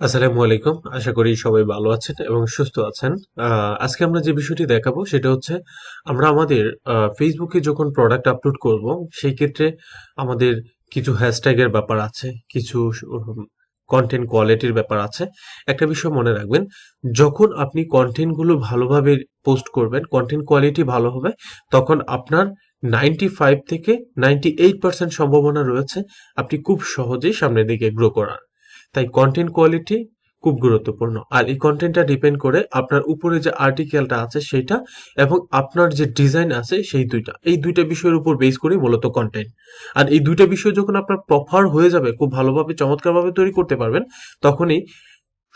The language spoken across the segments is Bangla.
আসসালামু আলাইকুম। আশা করি সবাই ভালো আছেন এবং সুস্থ আছেন। আজকে আমরা যে বিষয়টি দেখাবো সেটা হচ্ছে আমরা আমাদের ফেসবুকে যখন প্রোডাক্ট আপলোড করব, সেই ক্ষেত্রে আমাদের কিছু হ্যাশট্যাগের ব্যাপার আছে, কিছু কন্টেন্ট কোয়ালিটির ব্যাপার আছে। একটা বিষয় মনে রাখবেন, যখন আপনি কন্টেন্টগুলো ভালোভাবে পোস্ট করবেন কন্টেন্ট কোয়ালিটি ভালো হবে, তখন আপনার নাইনটি ফাইভ থেকে নাইনটি এইট পার্সেন্ট সম্ভাবনা রয়েছে আপনি খুব সহজেই সামনের দিকে গ্রো করার। তাই কন্টেন্ট কোয়ালিটি খুব গুরুত্বপূর্ণ। আর এই কন্টেন্টটা ডিপেন্ড করে আপনার উপরে যে আর্টিকেলটা আছে সেটা এবং আপনার যে ডিজাইন আছে সেই দুইটা। এই দুইটা বিষয়ের উপর বেস করে মূলত কন্টেন্ট আর এই দুইটা বিষয় যখন আপনার প্রপার হয়ে যাবে, খুব ভালোভাবে, চমৎকারভাবে তৈরি করতে পারবেন, তখনই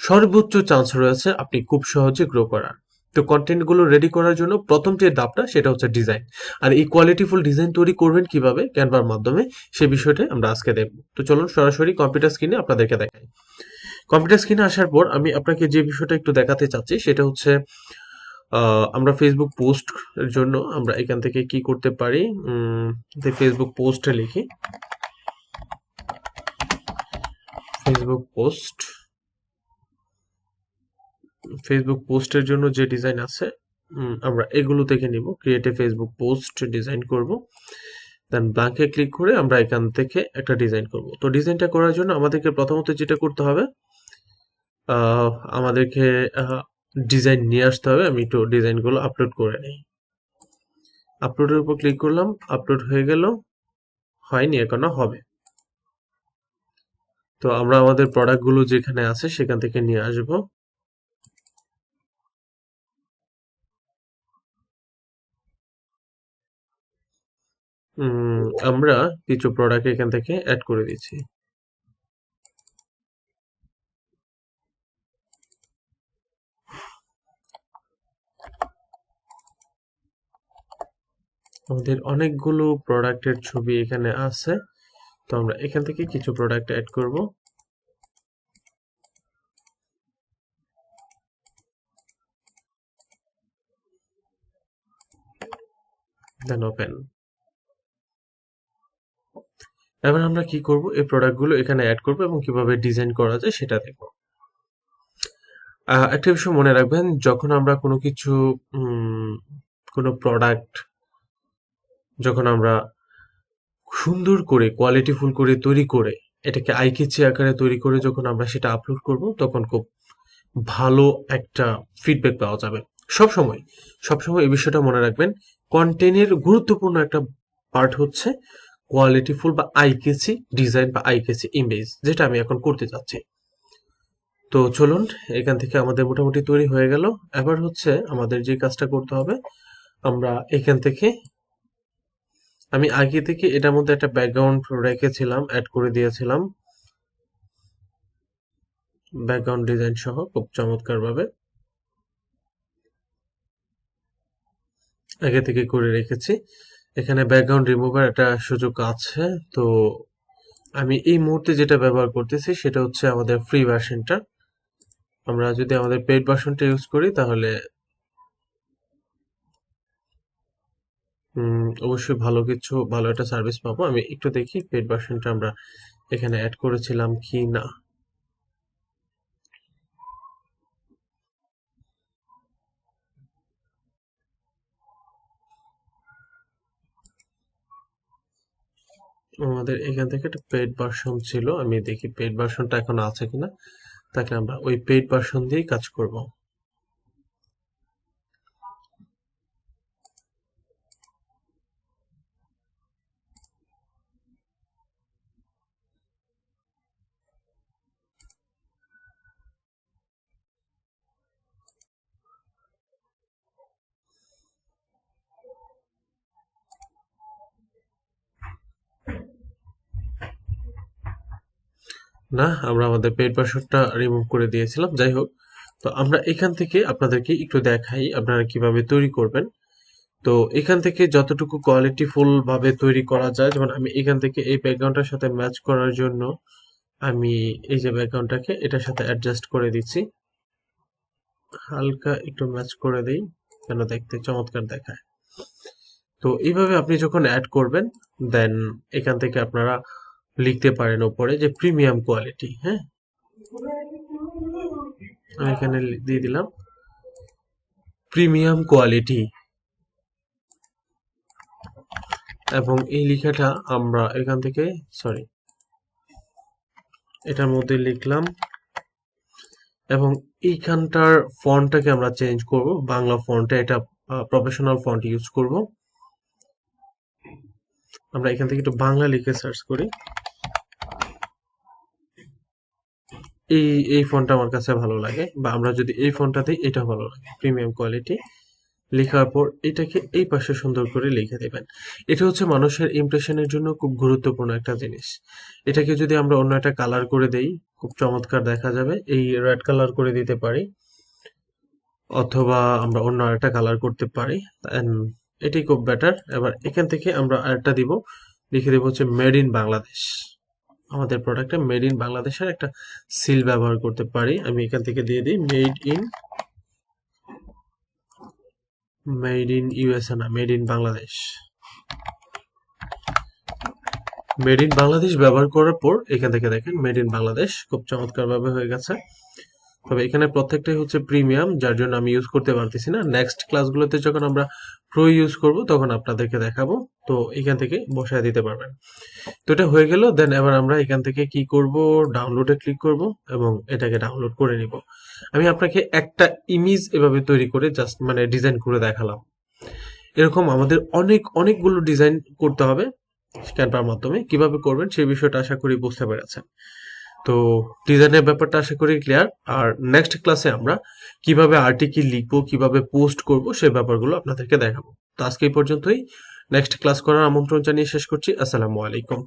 সর্বোচ্চ চান্স রয়েছে আপনি খুব সহজে গ্রো করার। তো কন্টেন্টগুলো রেডি করার জন্য প্রথম যে ধাপটা সেটা হচ্ছে ডিজাইন আর এই কোয়ালিটিফুল ডিজাইন তৈরি করবেন কীভাবে ক্যানভার মাধ্যমে, সে বিষয়টা আমরা আজকে দেখব। তো চলুন সরাসরি কম্পিউটার স্ক্রিনে আপনাদেরকে দেখাই। কম্পিউটার স্ক্রিনে আসার পর আমি আপনাকে যে বিষয়টা একটু দেখাতে চাচ্ছি, সেটা হচ্ছে আমরা ফেসবুক পোস্ট এর জন্য আমরা এখান থেকে কি করতে পারি? ফেসবুক পোস্টে লিখি। ফেসবুক পোস্ট ফেসবুক পোস্টের জন্য যে ডিজাইন আছে আমরা এগুলো থেকে নিব। ক্রিয়েটে ফেসবুক পোস্ট ডিজাইন করব। দেন ব্ল্যাঙ্কে ক্লিক করে আমরা এখান থেকে একটা ডিজাইন করব। তো ডিজাইনটা করার জন্য আমাদেরকে প্রথমত যেটা করতে হবে আমাদেরকে ডিজাইন নিয়ে আসতে হবে। আমি একটু ডিজাইনগুলো আপলোড করে নিই। আপলোডের উপর ক্লিক করলাম আপলোড হয়ে গেল। হয়নি, এখনও হবে। তো আমরা আমাদের প্রোডাক্টগুলো যেখানে আছে সেখান থেকে নিয়ে আসব। আমরা কিছু প্রোডাক্ট এখান থেকে অ্যাড করে দিচ্ছি। আমাদের অনেকগুলো প্রোডাক্টের ছবি এখানে আছে। তো আমরা এখান থেকে কিছু প্রোডাক্ট অ্যাড করব। দেন ওপেন এবার আমরা কি করব? এই প্রোডাক্টগুলো এখানে অ্যাড করব এবং কীভাবে ডিজাইন করা যায় সেটা দেখব। একটা বিষয় মনে রাখবেন, যখন আমরা কোনো কিছু কোনো প্রোডাক্ট যখন আমরা সুন্দর করে কোয়ালিটিফুল করে তৈরি করে, এটাকে আইকেচি আকারে তৈরি করে যখন আমরা সেটা আপলোড করব, তখন খুব ভালো একটা ফিডব্যাক পাওয়া যাবে। সব সময় সব সময় এই বিষয়টা মনে রাখবেন কন্টেন্টের গুরুত্বপূর্ণ একটা পার্ট হচ্ছে কোয়ালিটিফুল বা আইকেসি ডিজাইন বা আইকেসি ইমেজ যেটা আমি এখন করতে যাচ্ছি। তো চলুন, এখান থেকে আমাদের মোটামুটি তৈরি হয়ে গেল। এবার হচ্ছে আমাদের যে কাজটা করতে হবে, আমরা এখান থেকে, আমি আগে থেকে এটার মধ্যে একটা ব্যাকগ্রাউন্ড রেখেছিলাম অ্যাড করে দিয়েছিলাম। ব্যাকগ্রাউন্ড ডিজাইন সহ খুব চমৎকার ভাবে আগে থেকে করে রেখেছি। এখানে ব্যাকগ্রাউন্ড রিমুভার একটা সুযোগ আছে। তো আমি এই মুহূর্তে যেটা ব্যবহার করতেছি সেটা হচ্ছে আমাদের ফ্রি ভার্সনটা আমরা যদি আমাদের পেড ভার্সনটা ইউজ করি তাহলে অবশ্যই ভালো কিছু, ভালো একটা সার্ভিস পাবো। আমি একটু দেখি পেড ভার্সনটা আমরা এখানে অ্যাড করেছিলাম কি না। আমাদের এখান থেকে একটা পেড ভার্সন ছিল। আমি দেখি পেড ভার্সনটা এখন আছে কিনা। তাকে আমরা ওই পেড ভার্সন দিয়েই কাজ করব। না, আমরা আমাদের পেড ভার্সনটা রিমুভ করে দিয়েছিলাম, যাই হোক। তো আমরা এখান থেকে আপনাদেরকে একটু দেখাই আপনারা কীভাবে তৈরি করবেন। তো এখান থেকে যতটুকু কোয়ালিটিফুল ভাবে তৈরি করা যায়, যেমন আমি এখান থেকে এই ব্যাকগ্রাউন্ডটার সাথে ম্যাচ করার জন্য আমি এই যে ব্যাকগ্রাউন্ডটাকে এটার সাথে অ্যাডজাস্ট করে দিচ্ছি। হালকা একটু ম্যাচ করে দিই, যেন দেখতে চমৎকার দেখায়। তো এইভাবে আপনি যখন অ্যাড করবেন দেন এখান থেকে আপনারা লিখতে পারেন ওপরে যে প্রিমিয়াম কোয়ালিটি হ্যাঁ? আমি এখানে দিয়ে দিলাম। প্রিমিয়াম কোয়ালিটি এবং এই লেখাটা আমরা এখান থেকে সরি এটার মধ্যে লিখলাম। এবং এইখানটার ফন্টটাকে আমরা চেঞ্জ করব, বাংলা ফন্টে এটা প্রফেশনাল ফন্ট ইউজ করব। আমরা এখান থেকে একটু বাংলা লিখে সার্চ করি। এই এই ফোনটা আমার কাছে ভালো লাগে, বা আমরা যদি এই ফন্টটা দিই, এটা ভালো লাগে প্রিমিয়াম কোয়ালিটি লেখার পর এটাকে এই পাশে সুন্দর করে লিখে দেবেন। এটা হচ্ছে মানুষের ইমপ্রেশনের জন্য খুব গুরুত্বপূর্ণ একটা জিনিস। এটাকে যদি আমরা অন্য একটা কালার করে দেই, খুব চমৎকার দেখা যাবে, এই রেড কালার করে দিতে পারি, অথবা আমরা অন্য আরেকটা কালার করতে পারি এটাই খুব বেটার এবার এখান থেকে আমরা আরেকটা দিব, লিখে দেবো হচ্ছে মেড ইন বাংলাদেশ আমাদের প্রোডাক্টে মেড ইন বাংলাদেশের একটা সিল ব্যবহার করতে পারি। আমি এখান থেকে দিয়ে দিই made in made in USA না made in Bangladesh. Made in Bangladesh ব্যবহার করার পর, এখান থেকে দেখেন মেড ইন বাংলাদেশ খুব চমৎকার ভাবে হয়ে গেছে। তবে এখানে প্রত্যেকটাই হচ্ছে প্রিমিয়াম যার জন্য আমি ইউজ করতে পারতেছি না। নেক্সট ক্লাসগুলোতে যখন আমরা প্রো ইউজ করব, তখন আপনাদেরকে দেখাবো। তো এখান থেকে বসায় দিতে পারবেন। তো এটা হয়ে গেল দেন এবার আমরা এখান থেকে কি করব? ডাউনলোডে ক্লিক করব এবং এটাকে ডাউনলোড করে নিব। আমি আপনাকে একটা ইমেজ এভাবে তৈরি করে জাস্ট মানে ডিজাইন করে দেখালাম। এরকম আমাদের অনেক, অনেকগুলো ডিজাইন করতে হবে ক্যানভার মাধ্যমে। কীভাবে করবেন সেই বিষয়টা আশা করি বুঝতে পেরেছেন। তো ডিজাইনের ব্যাপারটা আশা করি ক্লিয়ার আর নেক্সট ক্লাসে আমরা কীভাবে আর্টিকেল লিখব, কীভাবে পোস্ট করব, সেই ব্যাপারগুলো আপনাদেরকে দেখাবো। তো আজকে এই পর্যন্তই। নেক্সট ক্লাস করার আমন্ত্রণ জানিয়ে শেষ করছি। আসসালামু আলাইকুম।